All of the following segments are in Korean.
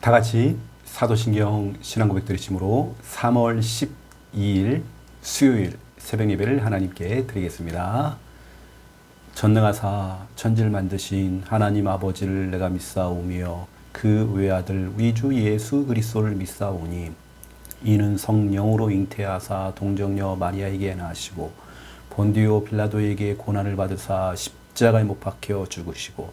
다 같이 사도신경 신앙고백 드리심으로 3월 12일 수요일 새벽 예배를 하나님께 드리겠습니다. 전능하사 천지를 만드신 하나님 아버지를 내가 믿사오며 그 외아들 위주 예수 그리스도를 믿사오니 이는 성령으로 잉태하사 동정녀 마리아에게 나시고 본디오 빌라도에게 고난을 받으사 십자가에 못 박혀 죽으시고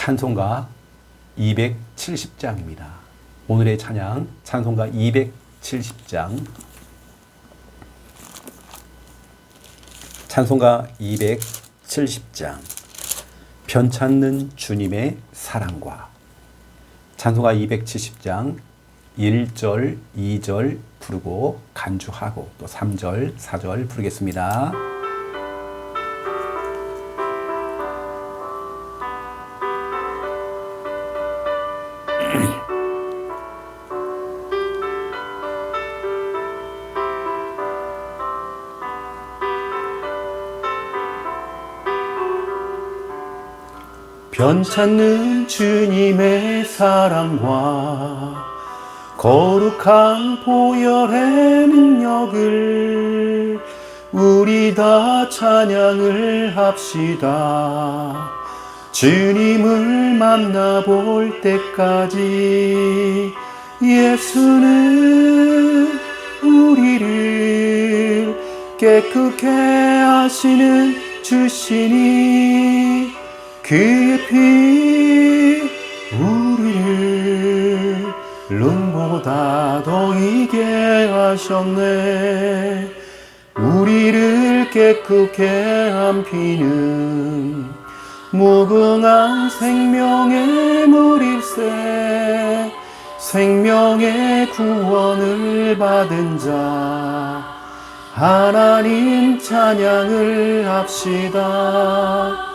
찬송가 270장입니다. 오늘의 찬양 찬송가 270장 찬송가 270장 편찾는 주님의 사랑과 찬송가 270장 1절, 2절 부르고 간주하고 또 3절, 4절 부르겠습니다. 변찾는 주님의 사랑과 거룩한 보혈의 능력을 우리 다 찬양을 합시다. 주님을 만나볼 때까지 예수는 우리를 깨끗게 하시는 주시니 피 우리를 눈보다 더 이게 하셨네. 우리를 깨끗게 한 피는 무궁한 생명의 물일세 생명의 구원을 받은 자 하나님 찬양을 합시다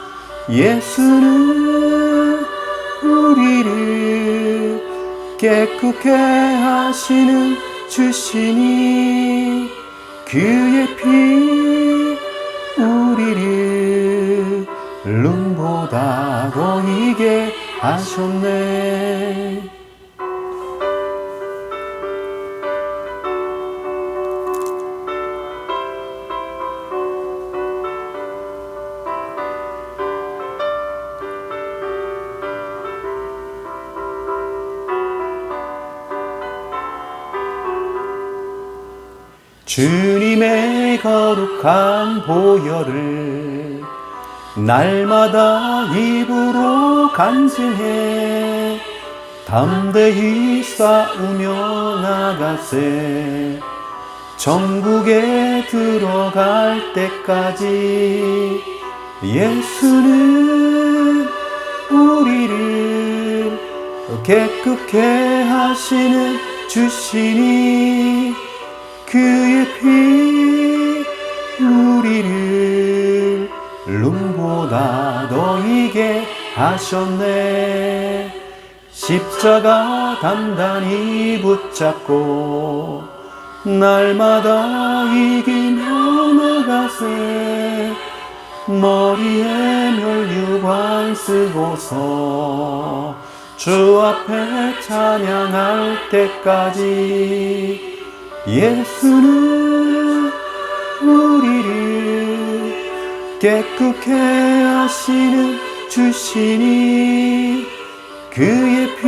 예수는 우리를 깨끗게 하시는 주시니 그의 피 우리를 눈보다 더 이게 하셨네 주님의 거룩한 보혈을 날마다 입으로 간증해 담대히 싸우며 나가세. 전국에 들어갈 때까지 예수는 우리를 깨끗게 하시는 주시니 그의 피 우리를 눈보다 더 이게 하셨네. 십자가 단단히 붙잡고 날마다 이기며 나가세. 머리에 멸류관 쓰고서 주 앞에 찬양할 때까지 예수는 우리를 깨끗게 하시는 주시니 그의 피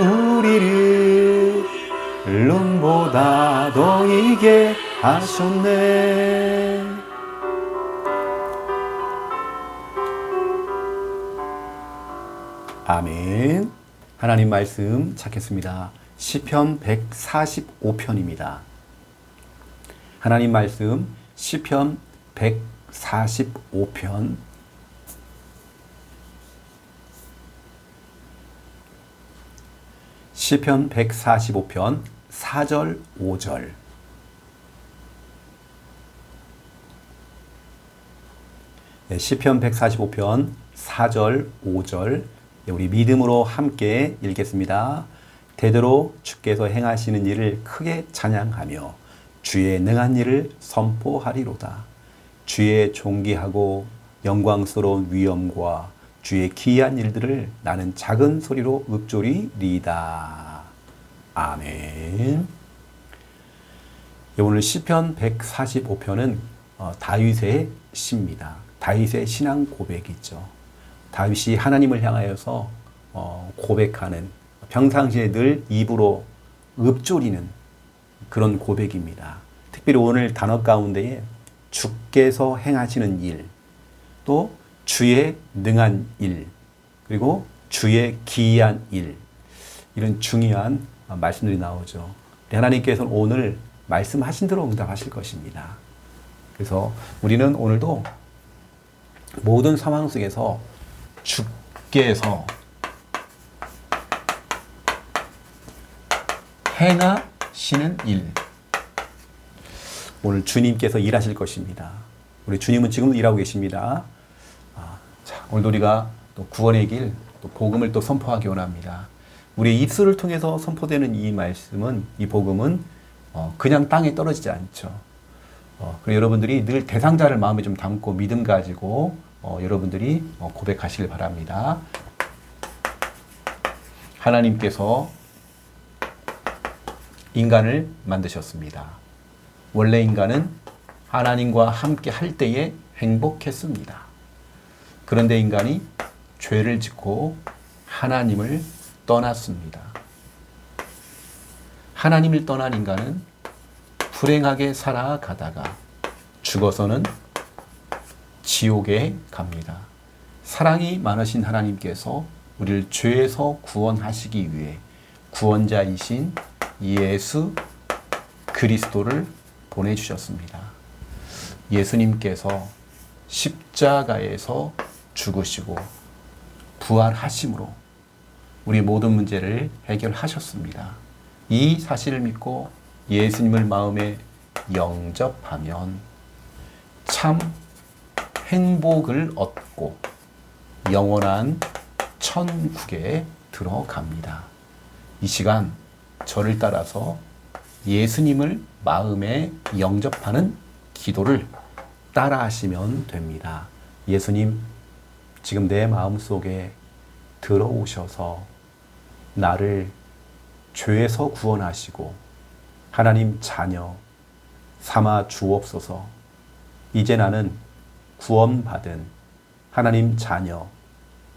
우리를 눈보다 더 이게 하셨네 아멘. 하나님 말씀 찾겠습니다. 시편 145편입니다. 하나님 말씀 시편 145편 시편 145편 4절 5절 네, 시편 145편 4절 5절 네, 우리 믿음으로 함께 읽겠습니다. 대대로 주께서 행하시는 일을 크게 찬양하며 주의 능한 일을 선포하리로다. 주의 존귀하고 영광스러운 위엄과 주의 기이한 일들을 나는 작은 소리로 읊조리리이다. 아멘. 예, 오늘 시편 145편은 어, 다윗의 시입니다. 다윗의 신앙 고백이죠. 다윗이 하나님을 향하여서 어, 고백하는 평상시에 늘 입으로 읊조리는 그런 고백입니다. 특별히 오늘 단어 가운데에 주께서 행하시는 일, 또 주의 능한 일, 그리고 주의 기이한 일, 이런 중요한 말씀들이 나오죠. 하나님께서는 오늘 말씀하신 대로 응답하실 것입니다. 그래서 우리는 오늘도 모든 상황 속에서 주께서 행하시는 일. 오늘 주님께서 일하실 것입니다. 우리 주님은 지금도 일하고 계십니다. 아, 자, 오늘도 우리가 또 구원의 길, 또 복음을 또 선포하기 원합니다. 우리의 입술을 통해서 선포되는 이 말씀은, 이 복음은 어, 그냥 땅에 떨어지지 않죠. 어, 그리고 여러분들이 늘 대상자를 마음에 좀 담고 믿음 가지고 어, 여러분들이 어, 고백하시길 바랍니다. 하나님께서 인간을 만드셨습니다. 원래 인간은 하나님과 함께 할 때에 행복했습니다. 그런데 인간이 죄를 짓고 하나님을 떠났습니다. 하나님을 떠난 인간은 불행하게 살아가다가 죽어서는 지옥에 갑니다. 사랑이 많으신 하나님께서 우리를 죄에서 구원하시기 위해 구원자이신 예수 그리스도를 보내주셨습니다. 예수님께서 십자가에서 죽으시고 부활하심으로 우리 모든 문제를 해결하셨습니다. 이 사실을 믿고 예수님을 마음에 영접하면 참 행복을 얻고 영원한 천국에 들어갑니다. 이 시간 저를 따라서 예수님을 마음에 영접하는 기도를 따라 하시면 됩니다. 예수님, 지금 내 마음 속에 들어오셔서 나를 죄에서 구원하시고 하나님 자녀 삼아 주옵소서. 이제 나는 구원받은 하나님 자녀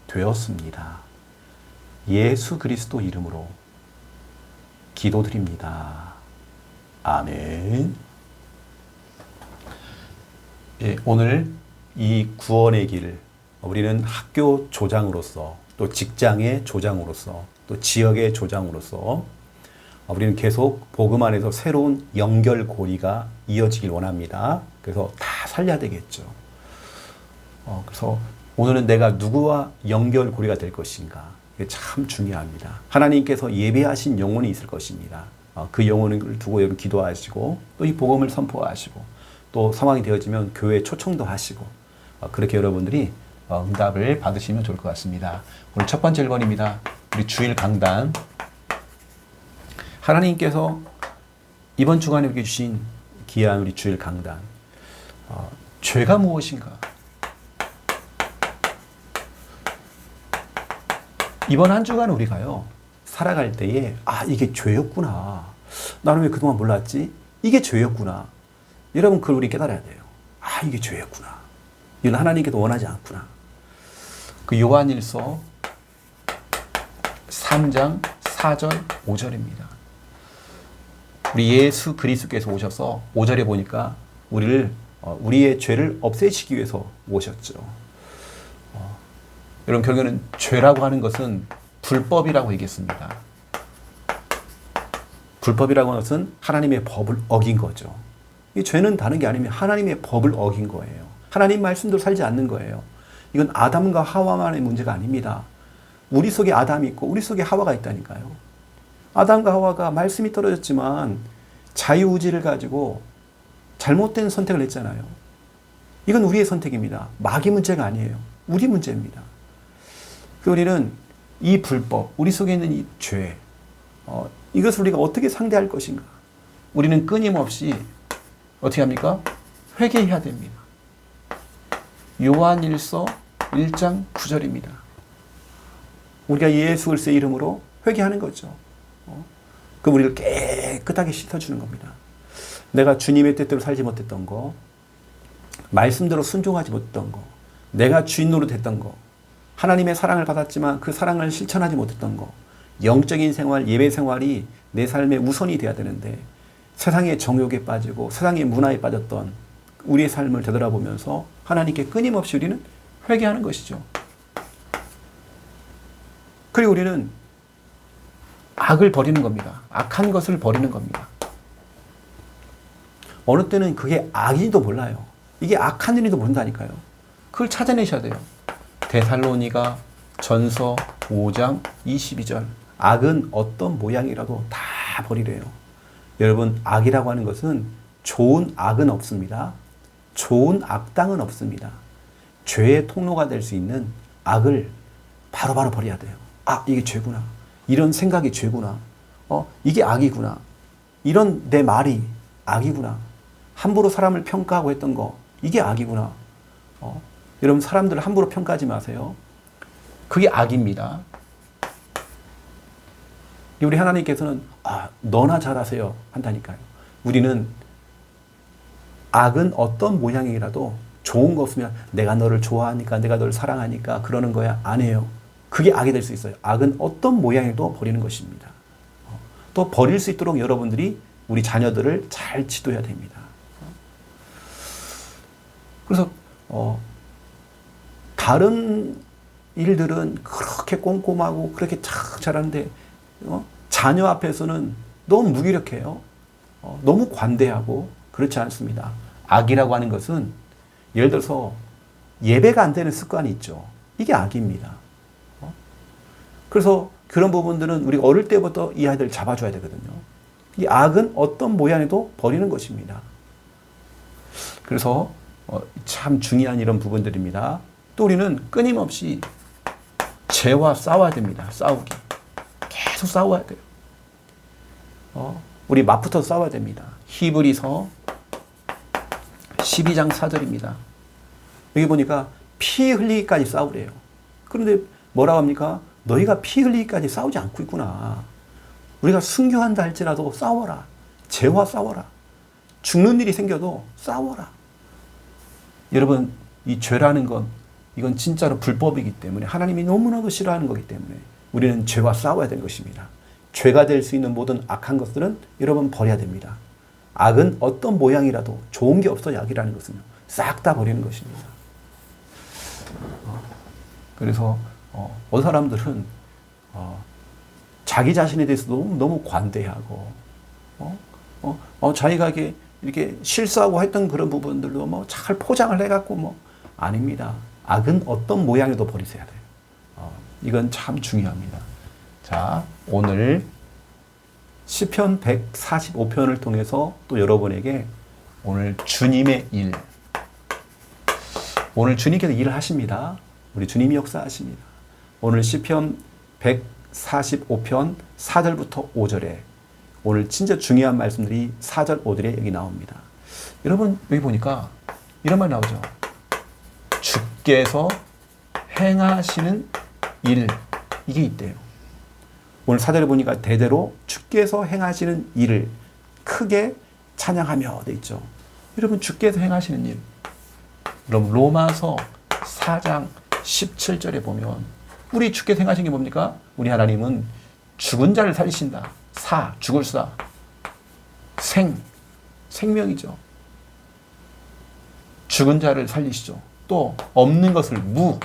되었습니다. 예수 그리스도 이름으로 기도드립니다. 아멘. 예, 오늘 이 구원의 길, 우리는 학교 조장으로서 또 직장의 조장으로서 또 지역의 조장으로서 우리는 계속 복음 안에서 새로운 연결고리가 이어지길 원합니다. 그래서 다 살려야 되겠죠. 어, 그래서 오늘은 내가 누구와 연결고리가 될 것인가. 참 중요합니다. 하나님께서 예배하신 영혼이 있을 것입니다. 어, 그 영혼을 두고 여러분 기도하시고 또 이 복음을 선포하시고 또 상황이 되어지면 교회 초청도 하시고 어, 그렇게 여러분들이 어, 응답을 받으시면 좋을 것 같습니다. 오늘 첫 번째 1번입니다. 우리 주일 강단. 하나님께서 이번 주간에 우리에게 주신 귀한 우리 주일 강단. 어, 죄가 무엇인가? 이번 한 주간 우리가요, 살아갈 때에, 아, 이게 죄였구나. 나는 왜 그동안 몰랐지? 이게 죄였구나. 여러분, 그걸 우리 깨달아야 돼요. 아, 이게 죄였구나. 이건 하나님께도 원하지 않구나. 그 요한일서 3장 4절 5절입니다. 우리 예수 그리스도께서 오셔서 5절에 보니까 우리를 어, 우리의 죄를 없애시기 위해서 오셨죠. 어, 여러분 결국에는 죄라고 하는 것은 불법이라고 얘기했습니다. 불법이라고 하는 것은 하나님의 법을 어긴 거죠. 이 죄는 다른 게 아니면 하나님의 법을 어긴 거예요. 하나님 말씀대로 살지 않는 거예요. 이건 아담과 하와만의 문제가 아닙니다. 우리 속에 아담이 있고 우리 속에 하와가 있다니까요. 아담과 하와가 말씀이 떨어졌지만 자유의지를 가지고 잘못된 선택을 했잖아요. 이건 우리의 선택입니다. 마귀 문제가 아니에요. 우리 문제입니다. 그 우리는 이 불법, 우리 속에 있는 이 죄, 어, 이것을 우리가 어떻게 상대할 것인가? 우리는 끊임없이 어떻게 합니까? 회개해야 됩니다. 요한일서 1장 9절입니다. 우리가 예수 그리스도의 이름으로 회개하는 거죠. 어? 그 우리를 깨끗하게 씻어주는 겁니다. 내가 주님의 뜻대로 살지 못했던 거, 말씀대로 순종하지 못했던 거, 내가 주인 노릇했던 거, 하나님의 사랑을 받았지만 그 사랑을 실천하지 못했던 거, 영적인 생활, 예배 생활이 내 삶의 우선이 돼야 되는데 세상의 정욕에 빠지고 세상의 문화에 빠졌던 우리의 삶을 되돌아보면서 하나님께 끊임없이 우리는 회개하는 것이죠. 그리고 우리는 악을 버리는 겁니다. 악한 것을 버리는 겁니다. 어느 때는 그게 악인지도 몰라요. 이게 악한 일인지도 모른다니까요. 그걸 찾아내셔야 돼요. 데살로니가 전서 5장 22절. 악은 어떤 모양이라도 다 버리래요. 여러분, 악이라고 하는 것은 좋은 악은 없습니다. 좋은 악당은 없습니다. 죄의 통로가 될 수 있는 악을 바로바로 버려야 돼요. 아, 이게 죄구나. 이런 생각이 죄구나. 어, 이게 악이구나. 이런 내 말이 악이구나. 함부로 사람을 평가하고 했던 거, 이게 악이구나. 어, 여러분, 사람들을 함부로 평가하지 마세요. 그게 악입니다. 우리 하나님께서는, 아, 너나 잘하세요. 한다니까요. 우리는 악은 어떤 모양이라도 좋은 거 없으면 내가 너를 좋아하니까, 내가 너를 사랑하니까 그러는 거야. 안 해요. 그게 악이 될 수 있어요. 악은 어떤 모양에도 버리는 것입니다. 어, 또 버릴 수 있도록 여러분들이 우리 자녀들을 잘 지도해야 됩니다. 그래서 어, 다른 일들은 그렇게 꼼꼼하고 그렇게 착 잘하는데 어, 자녀 앞에서는 너무 무기력해요. 어, 너무 관대하고 그렇지 않습니다. 악이라고 하는 것은 예를 들어서 예배가 안 되는 습관이 있죠. 이게 악입니다. 어? 그래서 그런 부분들은 우리 어릴 때부터 이 아이들 잡아줘야 되거든요. 이 악은 어떤 모양에도 버리는 것입니다. 그래서 어, 참 중요한 이런 부분들입니다. 또 우리는 끊임없이 죄와 싸워야 됩니다. 싸우기. 계속 싸워야 돼요. 어, 우리 맛부터 싸워야 됩니다. 히브리서 12장 4절입니다. 여기 보니까 피 흘리기까지 싸우래요. 그런데 뭐라고 합니까? 너희가 피 흘리기까지 싸우지 않고 있구나. 우리가 순교한다 할지라도 싸워라. 죄와 싸워라. 죽는 일이 생겨도 싸워라. 여러분, 이 죄라는 건 이건 진짜로 불법이기 때문에 하나님이 너무나도 싫어하는 거기 때문에 우리는 죄와 싸워야 되는 것입니다. 죄가 될 수 있는 모든 악한 것들은 여러분 버려야 됩니다. 악은 어떤 모양이라도 좋은 게 없어요. 악이라는 것은요. 싹 다 버리는 것입니다. 어, 그래서 어, 어떤 사람들은 어, 자기 자신에 대해서 너무, 너무 관대하고 어? 어, 어, 자기가 이렇게, 이렇게 실수하고 했던 그런 부분들도 뭐잘 포장을 해갖고 뭐 아닙니다. 악은 어떤 모양에도 버리셔야 돼요. 어, 이건 참 중요합니다. 자, 오늘 시편 145편을 통해서 또 여러분에게 오늘 주님의 일, 오늘 주님께서 일을 하십니다. 우리 주님이 역사하십니다. 오늘 시편 145편 4절부터 5절에 오늘 진짜 중요한 말씀들이 4절 5절에 여기 나옵니다. 여러분 여기 보니까 이런 말 나오죠. 주께서 행하시는 일 이게 있대요. 오늘 사절에 보니까 대대로 주께서 행하시는 일을 크게 찬양하며 돼 있죠. 여러분 주께서 행하시는 일. 그럼 로마서 4장 17절에 보면 우리 주께서 행하신 게 뭡니까? 우리 하나님은 죽은 자를 살리신다. 사, 죽을 수다. 생, 생명이죠. 죽은 자를 살리시죠. 또 없는 것을 무,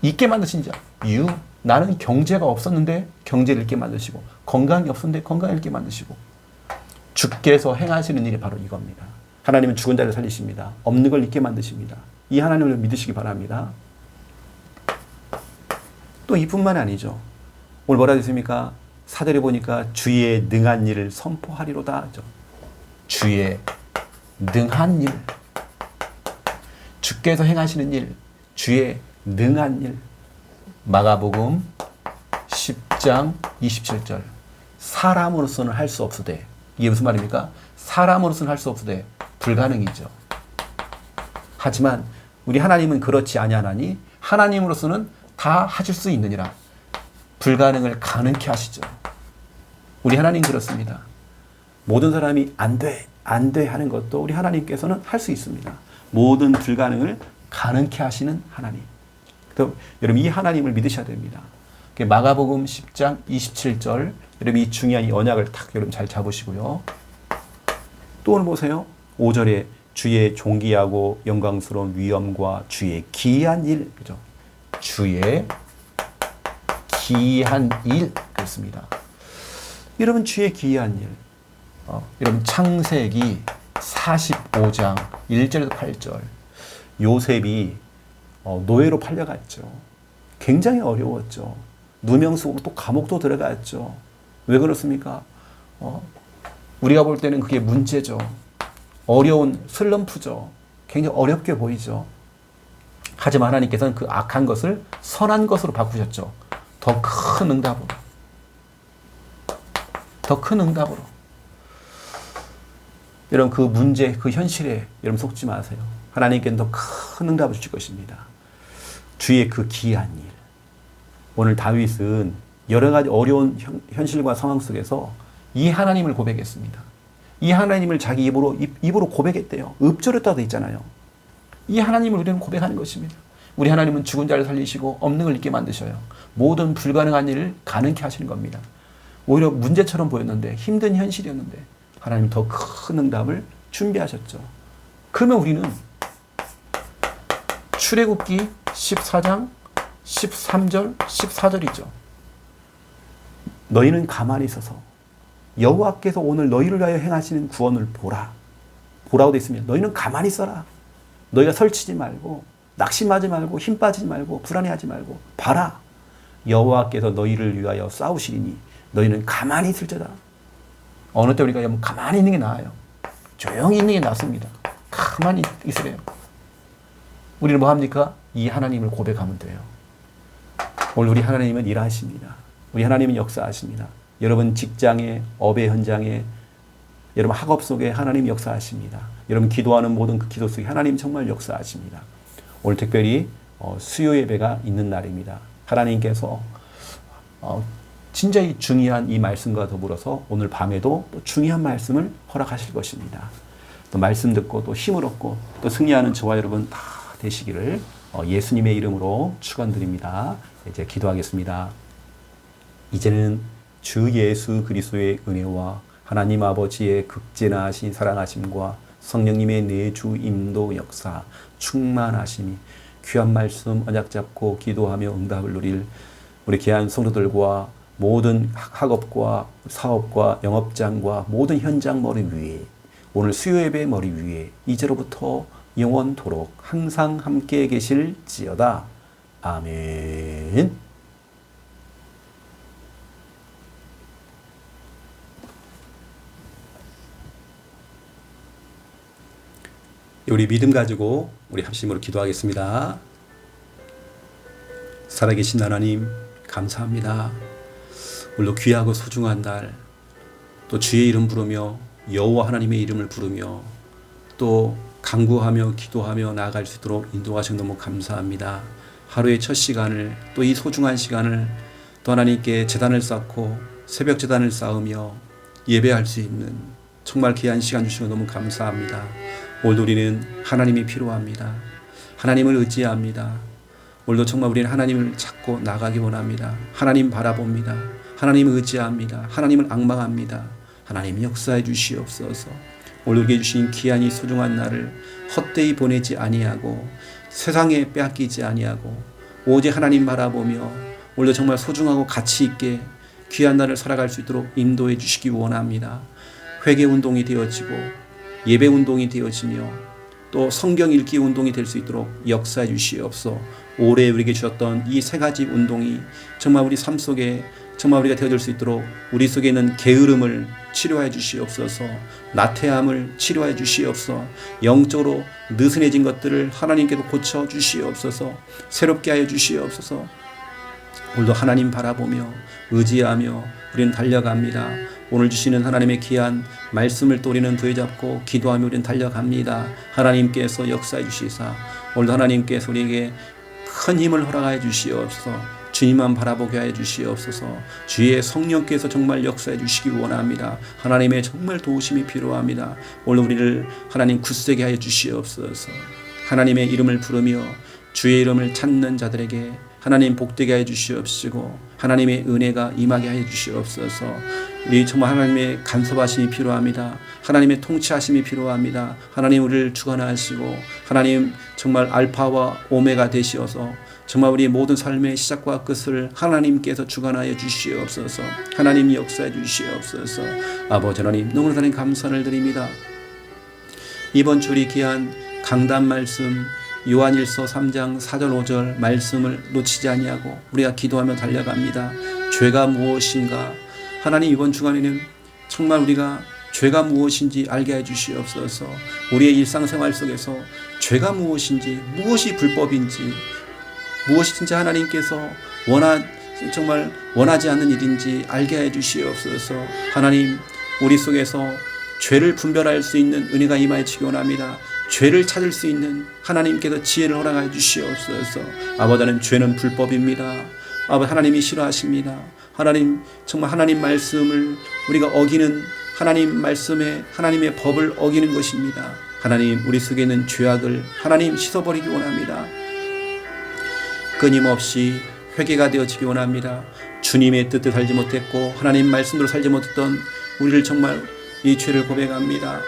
있게 만드신 자. 유, 나는 경제가 없었는데 경제를 있게 만드시고 건강이 없었는데 건강을 있게 만드시고 주께서 행하시는 일이 바로 이겁니다. 하나님은 죽은 자를 살리십니다. 없는 걸 있게 만드십니다. 이 하나님을 믿으시기 바랍니다. 또 이뿐만 아니죠. 오늘 뭐라 했습니까? 사절에 보니까 주의 능한 일을 선포하리로다 하죠. 주의 능한 일. 주께서 행하시는 일, 주의 능한 일. 마가복음 10장 27절. 사람으로서는 할 수 없으되 이게 무슨 말입니까? 사람으로서는 할 수 없으되 불가능이죠. 하지만 우리 하나님은 그렇지 아니하나니 하나님으로서는 다 하실 수 있느니라. 불가능을 가능케 하시죠. 우리 하나님 그렇습니다. 모든 사람이 안 돼, 안 돼 하는 것도 우리 하나님께서는 할 수 있습니다. 모든 불가능을 가능케 하시는 하나님. 또 여러분 이 하나님을 믿으셔야 됩니다. 그 마가복음 10장 27절 여러분 이 중요한 이 언약을 탁 여러분 잘 잡으시고요. 또 오늘 보세요. 5절에 주의 존귀하고 영광스러운 위엄과 주의 기이한 일 그죠? 주의 기이한 일 그렇습니다. 여러분 주의 기이한 일. 어, 여러분 창세기 45장 1절에서 8절. 요셉이 어, 노예로 팔려갔죠. 굉장히 어려웠죠. 누명 속으로 또 감옥도 들어갔죠. 왜 그렇습니까? 어, 우리가 볼 때는 그게 문제죠. 어려운 슬럼프죠. 굉장히 어렵게 보이죠. 하지만 하나님께서는 그 악한 것을 선한 것으로 바꾸셨죠. 더 큰 응답으로. 더 큰 응답으로. 여러분 그 문제, 그 현실에 여러분 속지 마세요. 하나님께는 더 큰 응답을 주실 것입니다. 주의 그 기이한 일. 오늘 다윗은 여러 가지 어려운 현, 현실과 상황 속에서 이 하나님을 고백했습니다. 이 하나님을 자기 입으로 입, 입으로 고백했대요. 읊조렸다도 돼 있잖아요. 이 하나님을 우리는 고백하는 것입니다. 우리 하나님은 죽은 자를 살리시고 걸 있게 만드셔요. 모든 불가능한 일을 가능케 하시는 겁니다. 오히려 문제처럼 보였는데 힘든 현실이었는데 하나님 더 큰 응답을 준비하셨죠. 그러면 우리는 출애굽기 14장 13절 14절이죠. 너희는 가만히 있어서 여호와께서 오늘 너희를 위하여 행하시는 구원을 보라. 보라고 돼 있으면 너희는 가만히 있어라. 너희가 설치지 말고 낙심하지 말고 힘 빠지지 말고 불안해하지 말고 봐라. 여호와께서 너희를 위하여 싸우시리니 너희는 가만히 있을지다. 어느 때 우리가 가만히 있는 게 나아요. 조용히 있는 게 낫습니다. 가만히 있으래요. 우리는 뭐 합니까? 이 하나님을 고백하면 돼요. 오늘 우리 하나님은 일하십니다. 우리 하나님은 역사하십니다. 여러분 직장에, 업의 현장에, 여러분 학업 속에 하나님 역사하십니다. 여러분 기도하는 모든 그 기도 속에 하나님 정말 역사하십니다. 오늘 특별히 어, 수요 예배가 있는 날입니다. 하나님께서 어, 진짜 이 중요한 이 말씀과 더불어서 오늘 밤에도 또 중요한 말씀을 허락하실 것입니다. 또 말씀 듣고 또 힘을 얻고 또 승리하는 저와 여러분 다 되시기를 어, 예수님의 이름으로 축원드립니다. 이제 기도하겠습니다. 이제는 주 예수 그리스도의 은혜와 하나님 아버지의 극진하신 사랑하심과 성령님의 내주 임도 역사 충만하심이 귀한 말씀 언약 잡고 기도하며 응답을 누릴 우리 귀한 성도들과 모든 학업과 사업과 영업장과 모든 현장 머리 위에 오늘 수요 예배 머리 위에 이제로부터 영원토록 항상 함께 계실지어다. 아멘. 우리 믿음 가지고 우리 합심으로 기도하겠습니다. 살아계신 하나님 감사합니다. 오늘도 귀하고 소중한 날, 또 주의 이름 부르며 여호와 하나님의 이름을 부르며 또 간구하며 기도하며 나아갈 수 있도록 인도하신 너무 감사합니다. 하루의 첫 시간을 또 이 소중한 시간을 또 하나님께 재단을 쌓고 새벽 재단을 쌓으며 예배할 수 있는 정말 귀한 시간 주시고 너무 감사합니다. 오늘 우리는 하나님이 필요합니다. 하나님을 의지합니다. 오늘도 정말 우리는 하나님을 찾고 나가기 원합니다. 하나님 바라봅니다. 하나님을 의지합니다. 하나님을 악망합니다. 하나님 역사해 주시옵소서. 오늘 우리에게 주신 귀한 이 소중한 날을 헛되이 보내지 아니하고 세상에 빼앗기지 아니하고 오직 하나님 바라보며 오늘도 정말 소중하고 가치 있게 귀한 날을 살아갈 수 있도록 인도해 주시기 원합니다. 회개 운동이 되어지고 예배 운동이 되어지며 또 성경 읽기 운동이 될 수 있도록 역사해 주시옵소. 올해 우리에게 주셨던 이 세 가지 운동이 정말 우리 삶 속에 정말 우리가 되어질 수 있도록 우리 속에 있는 게으름을 치료해 주시옵소서 나태함을 치료해 주시옵소서 영적으로 느슨해진 것들을 하나님께도 고쳐 주시옵소서 새롭게 하여 주시옵소서 오늘도 하나님 바라보며 의지하며 우리는 달려갑니다. 오늘 주시는 하나님의 귀한 말씀을 또 우리는 부여잡고 기도하며 우리는 달려갑니다. 하나님께서 역사해 주시사 오늘도 하나님께서 우리에게 큰 힘을 허락하여 주시옵소서. 주님만 바라보게 하여 주시옵소서. 주의 성령께서 정말 역사해 주시기 원합니다. 하나님의 정말 도우심이 필요합니다. 오늘 우리를 하나님 굳세게 하여 주시옵소서. 하나님의 이름을 부르며 주의 이름을 찾는 자들에게 하나님 복되게 해 주시옵시고 하나님의 은혜가 임하게 해 주시옵소서. 우리 정말 하나님의 간섭하심이 필요합니다. 하나님의 통치하심이 필요합니다. 하나님 우리를 주관하시고 하나님 정말 알파와 오메가 되시어서 정말 우리 모든 삶의 시작과 끝을 하나님께서 주관하여 주시옵소서. 하나님 역사해 주시옵소서. 아버지 하나님 너무나 하나님 감사를 드립니다. 이번 주리 귀한 강단 말씀 요한일서 3장 4절 5절 말씀을 놓치지 아니하고 우리가 기도하며 달려갑니다. 죄가 무엇인가? 하나님 이번 주간에는 정말 우리가 죄가 무엇인지 알게 해 주시옵소서. 우리의 일상생활 속에서 죄가 무엇인지 무엇이 불법인지 무엇이 진짜 하나님께서 원하 정말 원하지 않는 일인지 알게 해 주시옵소서. 하나님 우리 속에서 죄를 분별할 수 있는 은혜가 임하여 주기 원합니다. 죄를 찾을 수 있는 하나님께서 지혜를 허락하여 주시옵소서. 아버지는 죄는 불법입니다. 아버지 하나님이 싫어하십니다. 하나님 정말 하나님 말씀을 우리가 어기는 하나님 말씀에 하나님의 법을 어기는 것입니다. 하나님 우리 속에 있는 죄악을 하나님 씻어버리기 원합니다. 끊임없이 회개가 되어지기 원합니다. 주님의 뜻대로 살지 못했고 하나님 말씀대로 살지 못했던 우리를 정말 이 죄를 고백합니다.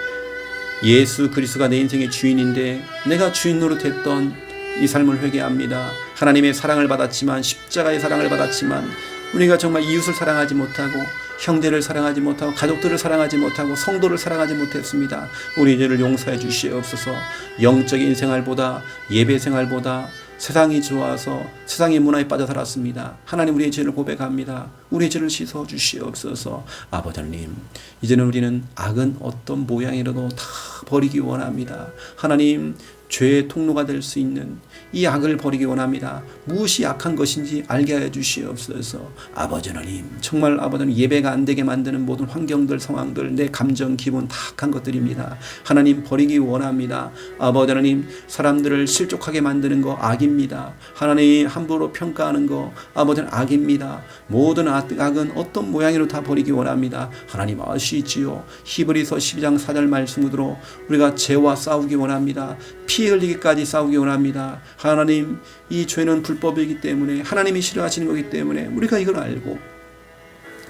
예수 그리스도가 내 인생의 주인인데 내가 주인 노릇했던 이 삶을 회개합니다. 하나님의 사랑을 받았지만 십자가의 사랑을 받았지만 우리가 정말 이웃을 사랑하지 못하고 형제를 사랑하지 못하고 가족들을 사랑하지 못하고 성도를 사랑하지 못했습니다. 우리 죄를 용서해 주시옵소서. 영적인 생활보다 예배 생활보다 세상이 좋아서 세상의 문화에 빠져 살았습니다. 하나님 우리의 죄를 고백합니다. 우리의 죄를 씻어 주시옵소서. 아버지 하나님, 이제는 우리는 악은 어떤 모양이라도 다 버리기 원합니다. 하나님, 죄의 통로가 될 수 있는 이 악을 버리기 원합니다. 무엇이 악한 것인지 알게 하여 주시옵소서. 아버지 하나님, 정말 아버지는 예배가 안 되게 만드는 모든 환경들, 상황들, 내 감정, 기분 다 악한 것들입니다. 하나님 버리기 원합니다. 아버지 하나님, 사람들을 실족하게 만드는 거 악입니다. 하나님 함부로 평가하는 거 아버지는 악입니다. 모든 악- 악은 어떤 모양으로 다 버리기 원합니다. 하나님 아시지요. 히브리서 12장 4절 말씀으로 우리가 죄와 싸우기 원합니다. 피 흘리기까지 싸우기 원합니다. 하나님 이 죄는 불법이기 때문에 하나님이 싫어하시는 거기 때문에 우리가 이걸 알고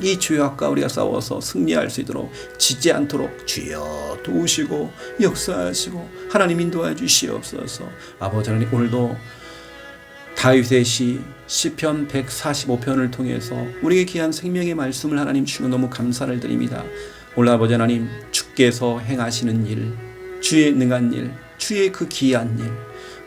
이 죄악과 우리가 싸워서 승리할 수 있도록 지지 않도록 주여 도우시고 역사하시고 하나님 인도해 주시옵소서. 아버지 하나님 오늘도 다윗의 시 시편 145편을 통해서 우리에게 귀한 생명의 말씀을 하나님 주시고 너무 감사를 드립니다. 아버지 하나님 주께서 행하시는 일, 주의 능한 일, 주의 그 귀한 일,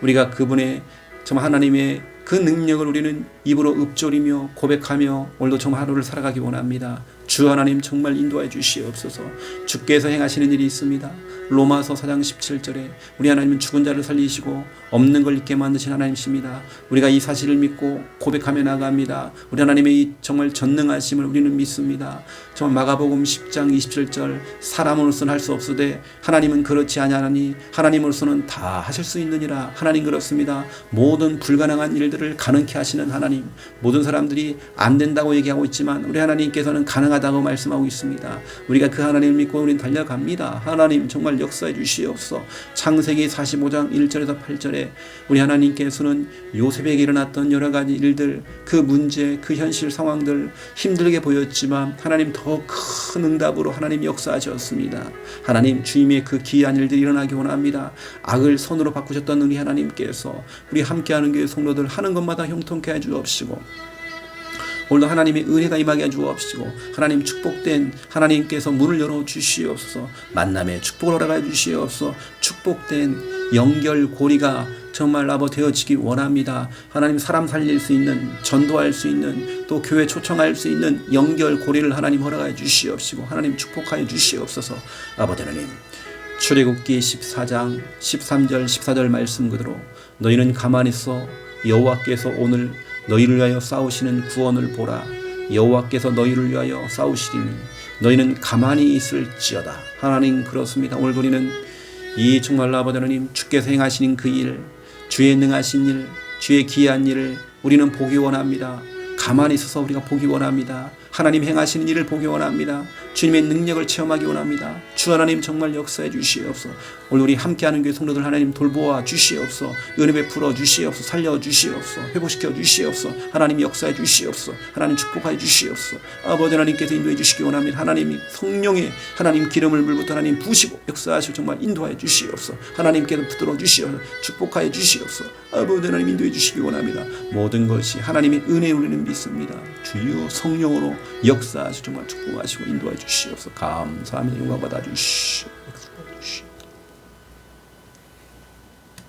우리가 그분의 정말 하나님의 그 능력을 우리는 입으로 읊조리며 고백하며 오늘도 정말 하루를 살아가기 원합니다. 주 하나님 정말 인도해 주시옵소서. 주께서 행하시는 일이 있습니다. 로마서 4장 17절에 우리 하나님은 죽은 자를 살리시고 없는 걸 있게 만드신 하나님이십니다. 우리가 이 사실을 믿고 고백하며 나갑니다. 우리 하나님의 이 정말 전능하심을 우리는 믿습니다. 정말 마가복음 10장 27절 사람으로서는 할 수 없으되 하나님은 그렇지 아니하니 하나님으로서는 다 하실 수 있느니라 하나님 그렇습니다. 모든 불가능한 일들을 가능케 하시는 하나님 모든 사람들이 안 된다고 얘기하고 있지만 우리 하나님께서는 가능 하다고 말씀하고 있습니다. 우리가 그 하나님을 믿고 우리는 달려갑니다. 하나님 정말 역사해 주시옵소서. 창세기 45장 1절에서 8절에 우리 하나님께서는 요셉에게 일어났던 여러 가지 일들 그 문제 그 현실 상황들 힘들게 보였지만 하나님 더 큰 응답으로 하나님 역사하셨습니다. 하나님 주님의 그 귀한 일들이 일어나기 원합니다. 악을 선으로 바꾸셨던 우리 하나님께서 우리 함께하는 교회 성도들 하는 것마다 형통케 해 주옵시고 오늘도 하나님의 은혜가 임하게 해 주옵시고 하나님 축복된 하나님께서 문을 열어 주시옵소서 만남의 축복을 허락해 주시옵소서 축복된 연결 고리가 정말 아버 되어지기 원합니다. 하나님 사람 살릴 수 있는 전도할 수 있는 또 교회 초청할 수 있는 연결 고리를 하나님 허락하여 주시옵시고 하나님 축복하여 주시옵소서. 아버지 하나님 출애굽기 14장 13절 14절 말씀 그대로 너희는 가만히 있어 여호와께서 오늘 너희를 위하여 싸우시는 구원을 보라 여호와께서 너희를 위하여 싸우시리니 너희는 가만히 있을지어다 하나님 그렇습니다 오늘 우리는 이 정말 아버지 하나님 주께서 행하시는 그 일 주의 능하신 일 주의 기이한 일을 우리는 보기 원합니다 가만히 있어서 우리가 보기 원합니다. 하나님 행하시는 일을 보기 원합니다. 주님의 능력을 체험하기 원합니다. 주 하나님 정말 역사해 주시옵소. 오늘 우리 함께하는 교회 성도들 하나님 돌보아 주시옵소. 은혜 베풀어 주시옵소. 살려 주시옵소. 회복시켜 주시옵소. 하나님 역사해 주시옵소. 하나님 축복하여 주시옵소. 아버지 하나님께서 인도해 주시기 원합니다. 하나님이 성령의 하나님 기름을 물부터 하나님 부시고 역사하시고 정말 인도하여 주시옵소. 하나님께서 붙들어 주시옵소. 축복하여 주시옵소. 아버지 하나님 인도해 주시기 원합니다. 모든 것이 하나님의 은혜에 우리는 믿습니다. 주여 성령으로 역사하시고 정말 축복하시고 인도해 주시옵소. 감사합니다. 영광 받아 주시옵소서.